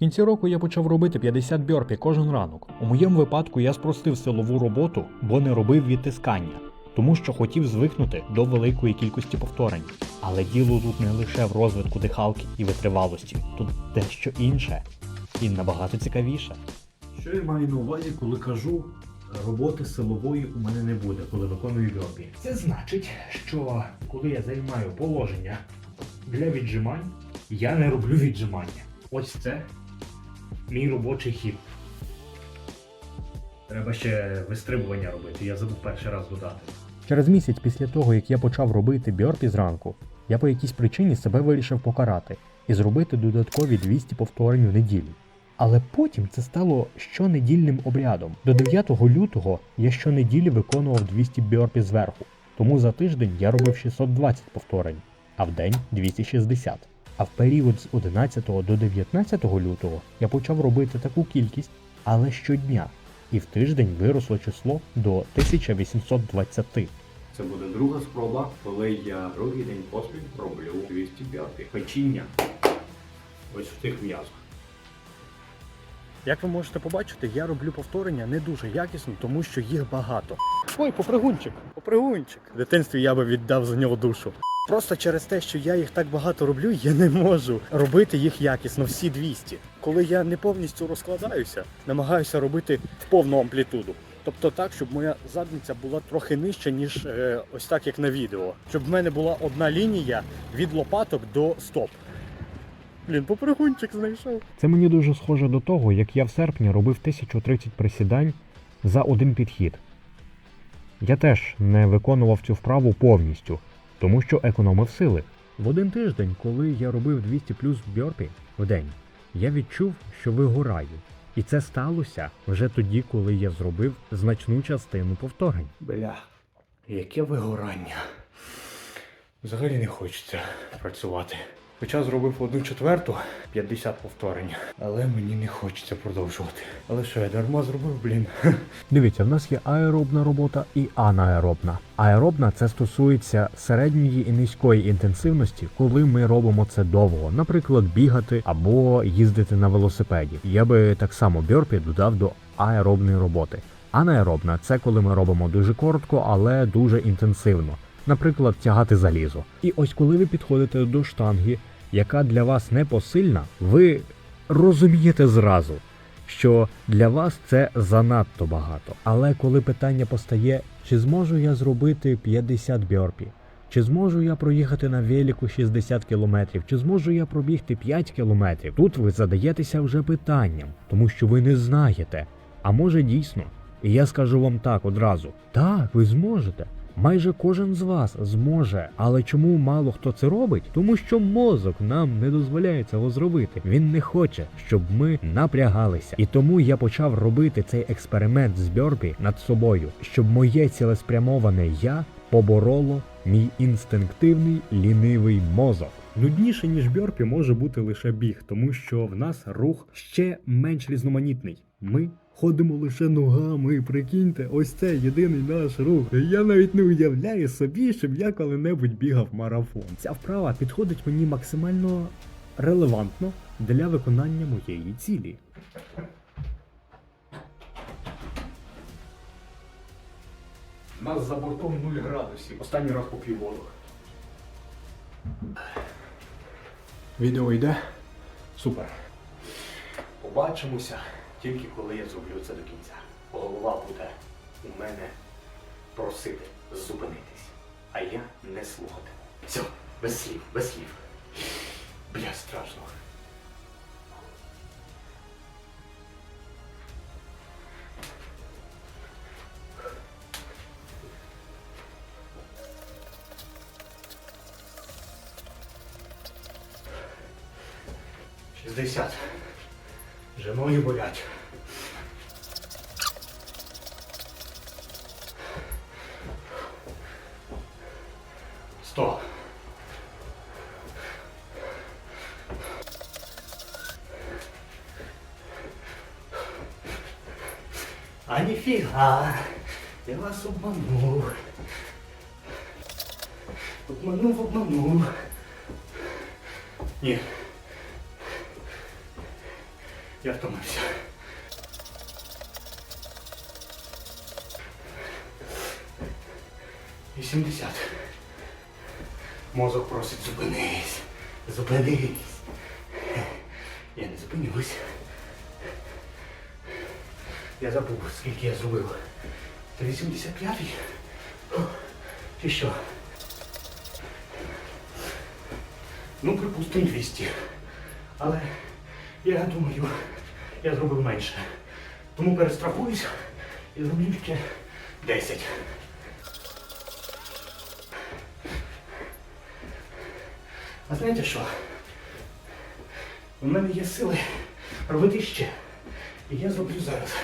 В кінці року я почав робити 50 бьорпі кожен ранок. У моєму випадку я спростив силову роботу, бо не робив відтискання, тому що хотів звикнути до великої кількості повторень. Але діло тут не лише в розвитку дихалки і витривалості, тут дещо інше і набагато цікавіше. Що я маю на увазі, коли кажу, роботи силової у мене не буде, коли виконую бьорпі? Це значить, що коли я займаю положення для віджимань, я не роблю віджимання. Ось це мій робочий хід. Треба ще вистрибування робити, я забув перший раз додати. Через місяць після того, як я почав робити бьорпі зранку, я по якійсь причині себе вирішив покарати і зробити додаткові 200 повторень у неділю. Але потім це стало щонедільним обрядом. До 9 лютого я щонеділі виконував 200 бьорпі зверху, тому за тиждень я робив 620 повторень, а в день 260. А в період з 11 до 19 лютого я почав робити таку кількість, але щодня, і в тиждень виросло число до 1820. Це буде друга спроба, коли я другий день поспіль роблю 200 бьорпі. Печіння. Ось в тих м'язах. Як ви можете побачити, я роблю повторення не дуже якісно, тому що їх багато. Ой, попригунчик, попригунчик. В дитинстві я би віддав за нього душу. Просто через те, що я їх так багато роблю, я не можу робити їх якісно, всі 200. Коли я не повністю розкладаюся, намагаюся робити в повну амплітуду. Тобто так, щоб моя задниця була трохи нижча, ніж е, ось так, як на відео. Щоб в мене була одна лінія від лопаток до стоп. Блін, попригунчик знайшов. Це мені дуже схоже до того, як я в серпні робив 1030 присідань за один підхід. Я теж не виконував цю вправу повністю, тому що економив сили. В один тиждень, коли я робив 200 плюс бьорпі в день, я відчув, що вигораю. І це сталося вже тоді, коли я зробив значну частину повторень. Бля, яке вигорання. Взагалі не хочеться працювати. Хоча зробив одну четверту, 50 повторень, але мені не хочеться продовжувати. Але що я дарма зробив, блін. Дивіться, в нас є аеробна робота і анаеробна. Аеробна це стосується середньої і низької інтенсивності, коли ми робимо це довго, наприклад, бігати або їздити на велосипеді. Я би так само бьорпі додав до аеробної роботи. Анаеробна це коли ми робимо дуже коротко, але дуже інтенсивно. Наприклад, тягати залізо. І ось коли ви підходите до штанги, яка для вас не посильна, ви розумієте зразу, що для вас це занадто багато. Але коли питання постає, чи зможу я зробити 50 бьорпі, чи зможу я проїхати на велику 60 кілометрів, чи зможу я пробігти 5 кілометрів, тут ви задаєтеся вже питанням, тому що ви не знаєте. А може дійсно? І я скажу вам так одразу: так, ви зможете. Майже кожен з вас зможе, але чому мало хто це робить? Тому що мозок нам не дозволяє цього зробити. Він не хоче, щоб ми напрягалися. І тому я почав робити цей експеримент з бьорпі над собою, щоб моє цілеспрямоване я побороло мій інстинктивний лінивий мозок. Нудніше ніж бьорпі може бути лише біг, тому що в нас рух ще менш різноманітний. Ми ходимо лише ногами. Прикиньте, ось це єдиний наш рух. Я навіть не уявляю собі, щоб я коли-небудь бігав марафон. Ця вправа підходить мені максимально релевантно для виконання моєї цілі. У нас за бортом 0 градусів. Останній раз попів воду. Відео йде. Супер. Побачимося тільки коли я зроблю це до кінця. Голова буде у мене просити зупинитись, а я не слухати. Все, без слів, без слів. Бля, страшно. Шістдесят. Вже ноги болять. Сто. А ніфіга. Я вас обманув. Обманув, обманув. Ні. Я втомився. Вісімдесят. Мозок просить зупинись. Зупинись. Я не зупинюсь. Я забув, скільки я зробив. Це 85-й? Чи що? Ну, припустимо 200. Але я думаю, я зробив менше. Тому перестрахуюсь і зроблю ще 10. А знаєте що? У мене є сили робити ще. І я зроблю зараз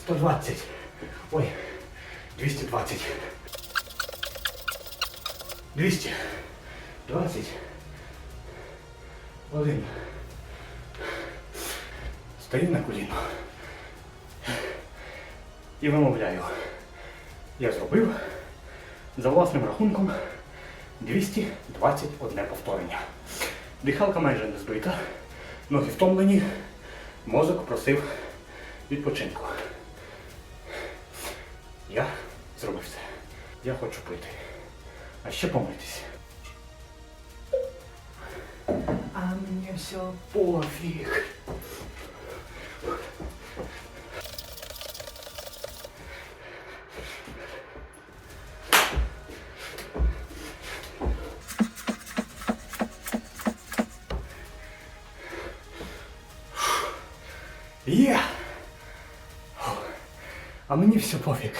120. Ой, 220. 200. 20. Один. Стою на коліно. І вимовляю. Я зробив за власним рахунком 221 повторення. Дихалка майже не збита, ноги втомлені, мозок просив відпочинку. Я зробив це. Я хочу пити. А ще помитись. А мені все пофіг. Є! А мені все пофіг.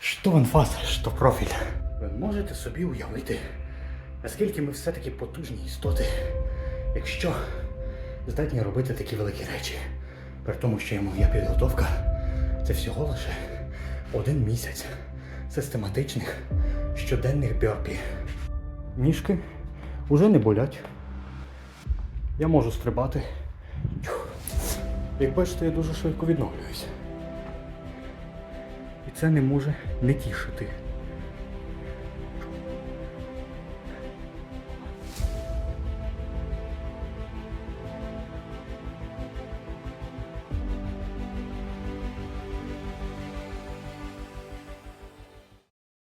Що анфас, що профіль. Ви можете собі уявити, наскільки ми все-таки потужні істоти, якщо здатні робити такі великі речі. При тому, що моя підготовка це всього лише один місяць систематичних щоденних бьорпі. Ніжки уже не болять. Я можу стрибати. Як бачите, я дуже швидко відновлююся. І це не може не тішити.